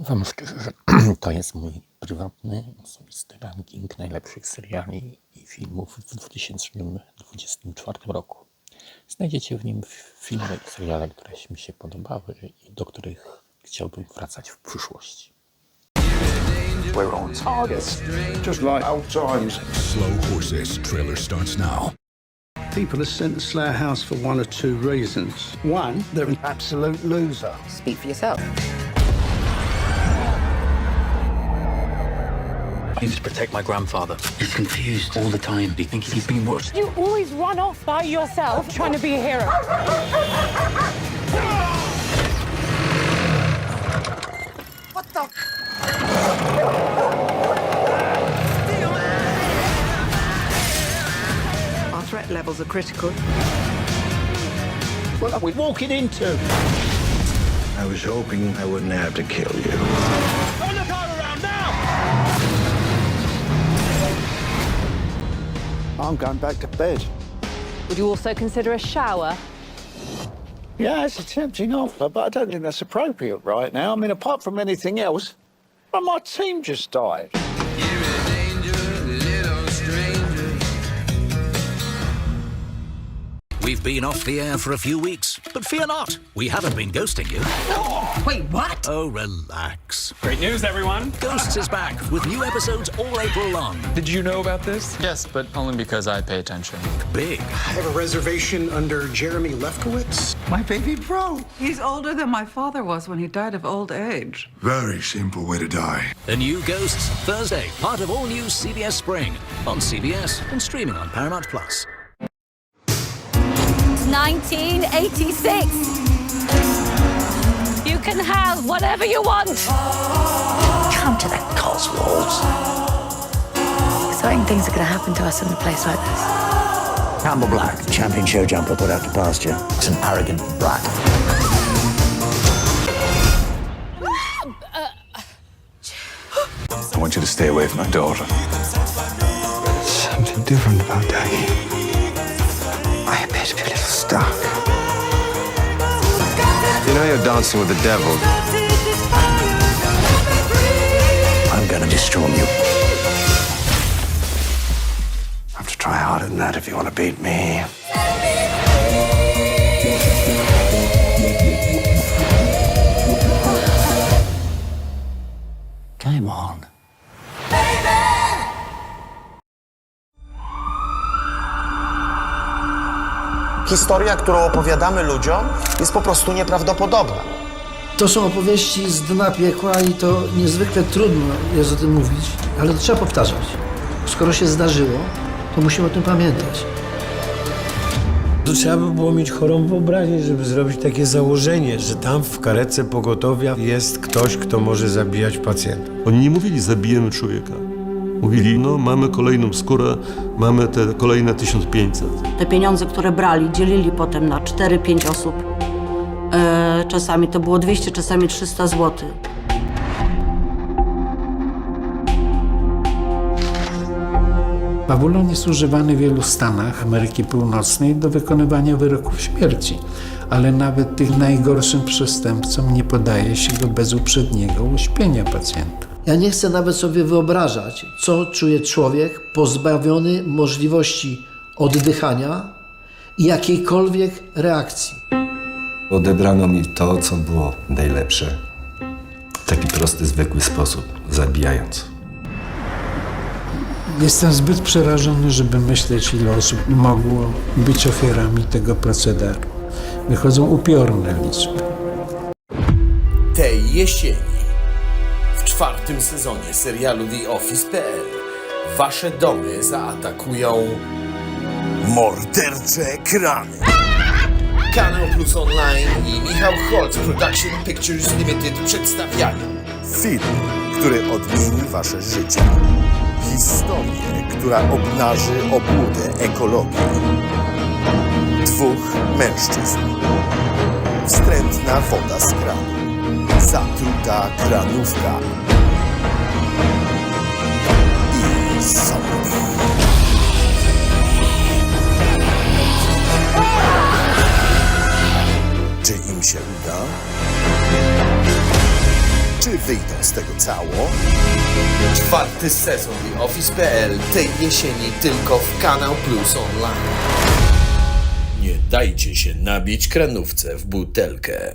Wam szczerze, że to jest mój prywatny, osobisty ranking najlepszych seriali i filmów w 2024 roku. Znajdziecie w nim filmy i seriale, które mi się podobały i do których chciałbym wracać w przyszłości. We're on target. Just like old times. Slow Horses trailer starts now. People are sent to Slayer House for one or two reasons. One, they're an absolute loser. Speak for yourself. I need to protect my grandfather. He's confused all the time. He thinks he's being watched. You always run off by yourself trying to be a hero. What the? Our threat levels are critical. What are we walking into? I was hoping I wouldn't have to kill you. I'm going back to bed. Would you also consider a shower? Yeah, it's a tempting offer, but I don't think that's appropriate right now. I mean, apart from anything else, well, my team just died. We've been off the air for a few weeks, but fear not, we haven't been ghosting you. Oh, Wait, what? Oh, relax. Great news, everyone! Ghosts is back with new episodes all April long. Did you know about this? Yes, but only because I pay attention. Big, I have a reservation under Jeremy Lefkowitz. My baby bro. He's older than my father was when he died of old age. Very simple way to die. the new Ghosts, Thursday, part of all new CBS Spring, on CBS and streaming on Paramount Plus. 1986. You can have whatever you want. Come to the Cotswolds. Exciting things are going to happen to us in a place like this. Campbell Black, champion show jumper put out to pasture. It's an arrogant brat. I want you to stay away from my daughter. Something different about Daggy. I. You know you're dancing with the devil. I'm gonna destroy you. Have to try harder than that if you want to beat me. Game on. Historia, którą opowiadamy ludziom, jest po prostu nieprawdopodobna. To są opowieści z dna piekła i to niezwykle trudno jest o tym mówić, ale to trzeba powtarzać. Skoro się zdarzyło, to musimy o tym pamiętać. To trzeba by było mieć chorą wyobraźnię, żeby zrobić takie założenie, że tam w karetce pogotowia jest ktoś, kto może zabijać pacjenta. Oni nie mówili zabijemy człowieka. Mówili, no mamy kolejną skórę, mamy te kolejne 1500. Te pieniądze, które brali, dzielili potem na 4-5 osób. E, czasami to było 200, czasami 300 zł. Pawulon jest używany w wielu stanach Ameryki Północnej do wykonywania wyroków śmierci, ale nawet tych najgorszym przestępcom nie podaje się go bez uprzedniego uśpienia pacjenta. Ja nie chcę nawet sobie wyobrażać, co czuje człowiek pozbawiony możliwości oddychania i jakiejkolwiek reakcji. Odebrano mi to, co było najlepsze. W taki prosty, zwykły sposób, zabijając. Jestem zbyt przerażony, żeby myśleć, ile osób mogło być ofiarami tego procederu. Wychodzą upiorne liczby. Tej jesieni, czwartym sezonie serialu The Office.pl, wasze domy zaatakują mordercze krany. Kanał Plus Online i Michał Holt Production Pictures Limited przedstawiają film, który odmieni wasze życie. Historię, która obnaży obłudę ekologii. Dwóch mężczyzn. Wstrętna woda z kranu. Zatruta kranówka. I zombie. Czy im się uda? Czy wyjdą z tego cało? Czwarty sezon The Office.pl tej jesieni tylko w Kanał Plus Online. Nie dajcie się nabić kranówce w butelkę.